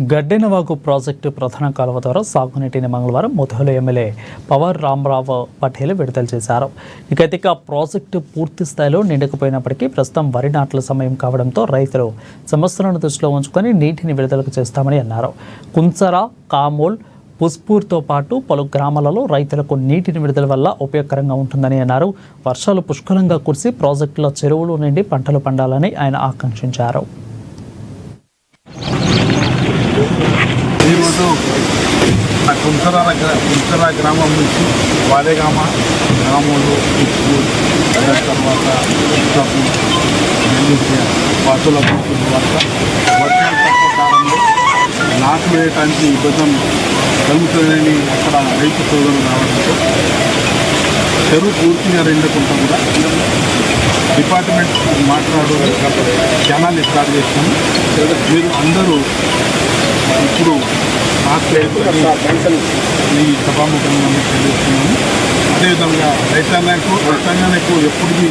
Gaddenavagu project ప్రధాన కాలువ ద్వారా సాగునీటిని మంగళవారం ముథోలు ఎమ్మెల్యే పవర్ రామరావు పటేల్ విడుదల చేశారు. ఇకైతే ఆ ప్రాజెక్టు పూర్తి స్థాయిలో నిండకపోయినప్పటికీ ప్రస్తుతం వరి నాట్ల సమయం కావడంతో రైతులు సమస్యలను దృష్టిలో ఉంచుకొని నీటిని విడుదలకు చేస్తామని అన్నారు. కుంచర కామోల్ పుస్పూర్తో పాటు పలు గ్రామాలలో రైతులకు నీటిని విడుదల వల్ల ఉపయోగకరంగా ఉంటుందని అన్నారు. వర్షాలు పుష్కలంగా కురిసి ప్రాజెక్టుల చెరువులు నిండి పంటలు పండాలని ఆయన ఆకాంక్షించారు. పుంసరా కుంసరా దగ్గర కుంసరా గ్రామం నుంచి వాలేగామ గ్రామంలో ఉప్పు తర్వాత ఉత్తపు నెల్లించ వాసుల తర్వాత వర్షం తక్కువ కాలంలో నాటు వేయటానికి ఇబ్బంది కలుగుతుందని అక్కడ రైతు సోదరులు రావడంతో చెరువు పూర్తిగా రెండకుండా కూడా డిపార్ట్మెంట్ మాట్లాడు ఛానల్ స్టార్ట్ చేస్తాము మీరు అందరూ ఇప్పుడు ఈ సభాముఖంగా మీకు తెలియజేస్తున్నాను అదేవిధంగా రైతాంగానికి రైతాంగానికి ఎప్పటికీ